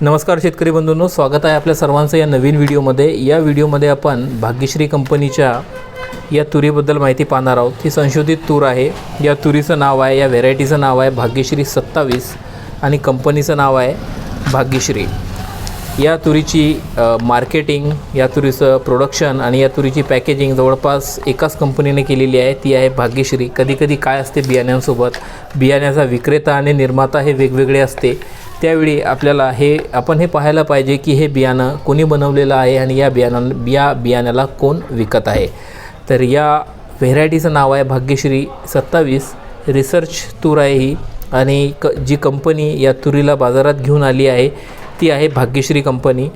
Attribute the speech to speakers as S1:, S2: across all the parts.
S1: नमस्कार शेतकरी बंधूंनो स्वागत आहे आपल्या सर्वांचं या नवीन व्हिडिओमध्ये. या व्हिडिओमध्ये आपण भाग्यश्री कंपनीच्या या तुरीबद्दल माहिती पाहणार आहोत. ही संशोधित तूर आहे. या तुरीचं नाव आहे या व्हेरायटीचं नाव आहे भाग्यश्री सत्तावीस आणि कंपनीचं नाव आहे भाग्यश्री. या तुरीची मार्केटिंग या तुरीचं प्रोडक्शन आणि या तुरीची पॅकेजिंग जवळपास एकाच कंपनीने केलेली आहे. ती आहे भाग्यश्री. कधीकधी काय असते बियाण्यांसोबत? बियाण्याचा विक्रेता आणि निर्माता हे वेगवेगळे असते. त्यावेळी आपल्याला हे आपण हे पाहायला पाहिजे की हे बियाणं कोणी बनवलेलं आहे आणि या बियाणा या बियाण्याला कोण विकत आहे. तर या व्हेरायटीचं नाव आहे भाग्यश्री सत्तावीस रिसर्च तूर आहे ही आणि क जी कंपनी या तुरीला बाजारात घेऊन आली आहे ती आहे Bhagyashree company.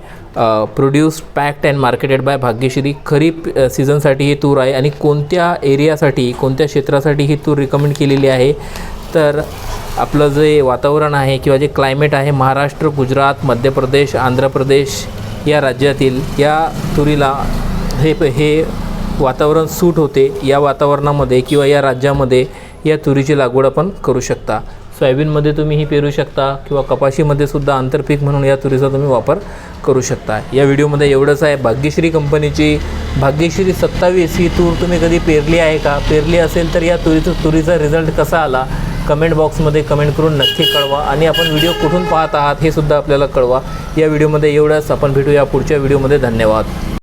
S1: Produced packed and marketed by Bhagyashree. खरीप सीझनसाठी ही तूर आहे आणि कोणत्या एरियासाठी कोणत्या क्षेत्रासाठी ही तूर रिकमेंड केलेली आहे? तर आपलं जे वातावरण आहे किंवा जे क्लायमेट आहे महाराष्ट्र गुजरात मध्य प्रदेश आंध्र प्रदेश या राज्यातील या तुरीला हे हे वातावरण सूट होते या वातावरणामध्ये किंवा या राज्यामध्ये या तुरीची लागवड आपण करू शकता. सोयाबीनमध्ये तुम्ही ही पेरू शकता किंवा कपाशीमध्ये सुद्धा आंतरपीक म्हणून या तुरीचा तुम्ही वापर करू शकता. या व्हिडिओमध्ये एवढंच आहे. भाग्यश्री कंपनीची भाग्यश्री सत्तावीस ही तूर तुम्ही कधी पेरली आहे का? पेरली असेल तर या तुरीचं तुरीचा रिझल्ट कसा आला? कमेंट बॉक्समध्ये कमेंट करून नक्की कळवा आणि आपण व्हिडिओ कुठून पाहत आहात हे सुद्धा आपल्याला कळवा. या व्हिडिओमध्ये एवढंच. आपण भेटूया पुढच्या व्हिडिओमध्ये. धन्यवाद.